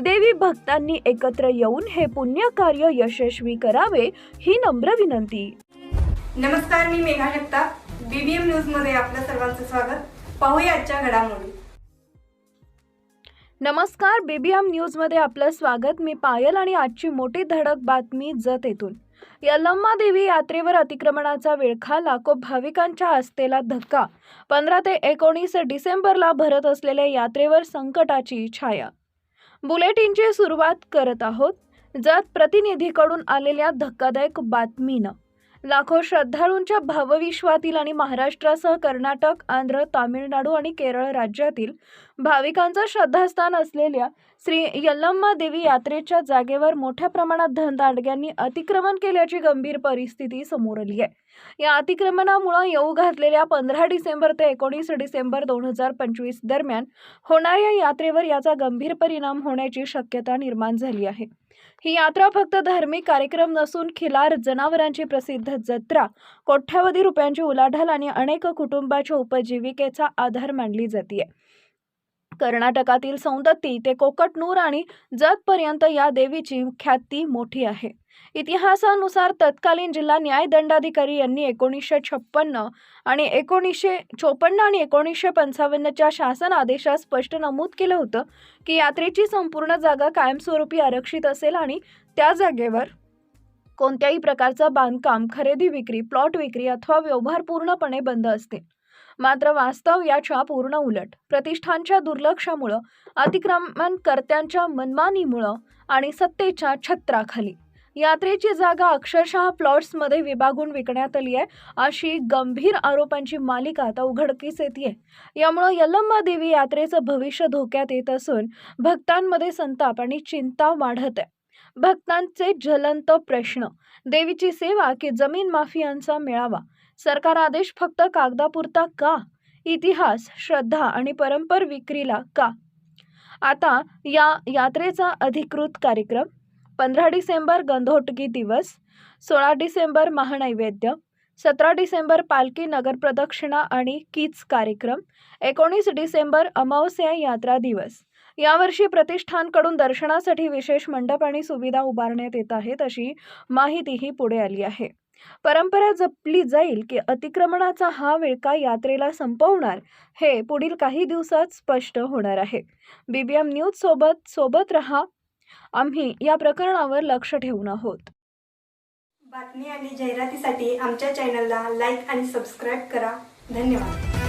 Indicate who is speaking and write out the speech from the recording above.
Speaker 1: देवी भक्तांनी एकत्र येऊन हे पुण्य कार्य यशस्वी करावे ही नम्र विनंती.
Speaker 2: नमस्कार मी मेघा जगताप बीबीएम न्यूजमध्ये आपलं सर्वांचं स्वागत. पाहूया आजच्या घडामोडी.
Speaker 1: नमस्कार बीबीएम न्यूजमध्ये आपलं स्वागत. मी पायल आणि आजची मोठी धडक बातमी जत येथून. यल्लम्मा देवी यात्रेवर अतिक्रमणाचा विळखा लाखो भाविकांच्या आस्थेला धक्का. पंधरा ते एकोणीस डिसेंबरला भरत असलेल्या यात्रेवर संकटाची छाया. बुलेटिनची सुरुवात करत आहोत. जत प्रतिनिधीकडून आलेल्या धक्कादायक बातमीनं. लाखो श्रद्धाळूंच्या भावविश्वातील आणि महाराष्ट्रासह कर्नाटक आंध्र तामिळनाडू आणि केरळ राज्यातील भाविकांचं श्रद्धास्थान असलेल्या श्री यल्लम्मा देवी यात्रेच्या जागेवर मोठ्या प्रमाणात धनदांडग्यांनी अतिक्रमण केल्याची गंभीर परिस्थिती समोर आली आहे. या अतिक्रमणामुळे येऊ घातलेल्या पंधरा डिसेंबर ते एकोणीस डिसेंबर दोन हजार पंचवीस दरम्यान होणाऱ्या यात्रेवर याचा गंभीर परिणाम होण्याची शक्यता निर्माण झाली आहे. ही यात्रा फक्त धार्मिक कार्यक्रम नसून खिलार जनावरांची प्रसिद्ध जत्रा कोट्यावधी रुपयांची उलाढाल आणि अनेक कुटुंबाच्या उपजीविकेचा आधार मानली जाते कर्नाटकातील सौंदत्ती ते कोकटनूर आणि जतपर्यंत या देवीची ख्याती मोठी आहे. इतिहासानुसार तत्कालीन जिल्हा न्यायदंडाधिकारी यांनी एकोणीसशे छप्पन्न आणि एकोणीसशे चोपन्न आणि एकोणीसशे पंचावन्नच्या शासन आदेशात स्पष्ट नमूद केलं होतं की यात्रेची संपूर्ण जागा कायमस्वरूपी आरक्षित असेल आणि त्या जागेवर कोणत्याही प्रकारचं बांधकाम खरेदी विक्री प्लॉट विक्री अथवा व्यवहार पूर्णपणे बंद असते. मात्र वास्तव याच्या पूर्ण उलट. प्रतिष्ठानच्या दुर्लक्षामुळं अतिक्रमणकर्त्यांच्या मनमानीमुळं आणि सत्तेच्या छत्राखाली. यात्रेची जागा अक्षरशः प्लॉट्समध्ये विभागून विकण्यात आली आहे अशी गंभीर आरोपांची मालिका आता उघडकीस येते यामुळं यल्लम्मा देवी यात्रेचं भविष्य धोक्यात येत असून भक्तांमध्ये संताप आणि चिंता वाढत आहे भक्तांचे ज्वलंत प्रश्न. देवीची सेवा की जमीन माफियांचा मेळावा. सरकार आदेश फक्त कागदापुरता का? इतिहास श्रद्धा आणि परंपर विक्रीला का? आता या यात्रेचा अधिकृत कार्यक्रम पंधरा डिसेंबर गंधोटगी दिवस सोळा डिसेंबर महानैवेद्य सतरा डिसेंबर पालखी नगर प्रदक्षिणा आणि कीच कार्यक्रम एकोणीस डिसेंबर अमावस्या यात्रा दिवस. यावर्षी प्रतिष्ठानकडून दर्शनासाठी विशेष मंडप आणि सुविधा उभारण्यात येत आहेत अशी माहितीही पुढे आली आहे. परंपरा जपली जाईल की अतिक्रमणाचा हा विळका यात्रेला संपवणार हे पुढील काही दिवसात स्पष्ट होणार आहे. बीबीएम न्यूज सोबत सोबत रहा. आम्ही या प्रकरणावर लक्ष ठेवून आहोत.
Speaker 2: बातमी आणि जाहिरातीसाठी आमच्या चॅनलला लाईक आणि सबस्क्राईब करा. धन्यवाद.